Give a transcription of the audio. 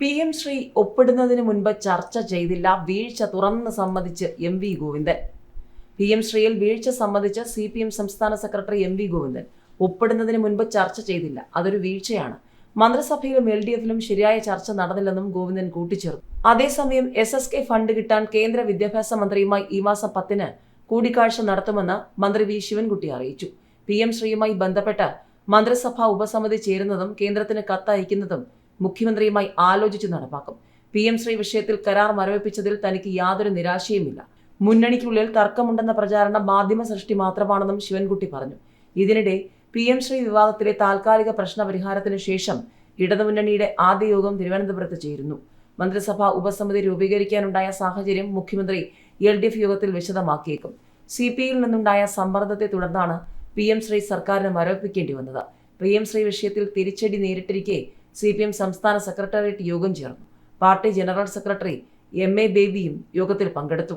P M Shri ഒപ്പിടുന്നതിന് മുൻപ് ചർച്ച ചെയ്തില്ല. വീഴ്ച തുറന്ന് സമ്മതിച്ച് M V Govindan. P M ശ്രീയിൽ വീഴ്ച സംബന്ധിച്ച് സി പി എം സംസ്ഥാന സെക്രട്ടറി എം വി ഗോവിന്ദൻ ഒപ്പിടുന്നതിന് മുൻപ് ചർച്ച ചെയ്തില്ല. അതൊരു വീഴ്ചയാണ്. മന്ത്രിസഭയിലും എൽ ഡി എഫിലും ശരിയായ ചർച്ച നടന്നില്ലെന്നും ഗോവിന്ദൻ കൂട്ടിച്ചേർത്തു. അതേസമയം എസ് എസ് കെ ഫണ്ട് കിട്ടാൻ കേന്ദ്ര വിദ്യാഭ്യാസ മന്ത്രിയുമായി ഈ മാസം പത്തിന് കൂടിക്കാഴ്ച നടത്തുമെന്ന് മന്ത്രി വി ശിവൻകുട്ടി അറിയിച്ചു. പി എം ശ്രീയുമായി ബന്ധപ്പെട്ട് മന്ത്രിസഭാ ഉപസമിതി ചേരുന്നതും കേന്ദ്രത്തിന് കത്തയക്കുന്നതും മുഖ്യമന്ത്രിയുമായി ആലോചിച്ച് നടപ്പാക്കും. പി എം ശ്രീ വിഷയത്തിൽ കരാർ മരവിപ്പിച്ചതിൽ തനിക്ക് യാതൊരു നിരാശയുമില്ല. മുന്നണിക്കുള്ളിൽ തർക്കമുണ്ടെന്ന പ്രചാരണം മാധ്യമ സൃഷ്ടി മാത്രമാണെന്നും ശിവൻകുട്ടി പറഞ്ഞു. ഇതിനിടെ പി എം ശ്രീ വിവാദത്തിലെ താൽക്കാലിക പ്രശ്ന പരിഹാരത്തിന് ശേഷം ഇടതുമുന്നണിയുടെ ആദ്യ യോഗം തിരുവനന്തപുരത്ത് ചേരുന്നു. മന്ത്രിസഭാ ഉപസമിതി രൂപീകരിക്കാനുണ്ടായ സാഹചര്യം മുഖ്യമന്ത്രി എൽ ഡി എഫ് യോഗത്തിൽ വിശദമാക്കിയേക്കും. സി പി ഐയിൽ നിന്നുണ്ടായ സമ്മർദ്ദത്തെ തുടർന്നാണ് പി എം ശ്രീ സർക്കാരിന് മരവിപ്പിക്കേണ്ടി വന്നത്. പി എം ശ്രീ വിഷയത്തിൽ തിരിച്ചടി നേരിട്ടിരിക്കെ സി പി എം സംസ്ഥാന സെക്രട്ടേറിയറ്റ് യോഗം ചേർന്നു. Party general secretary M A ബേബിയും യോഗത്തിൽ പങ്കെടുത്തു.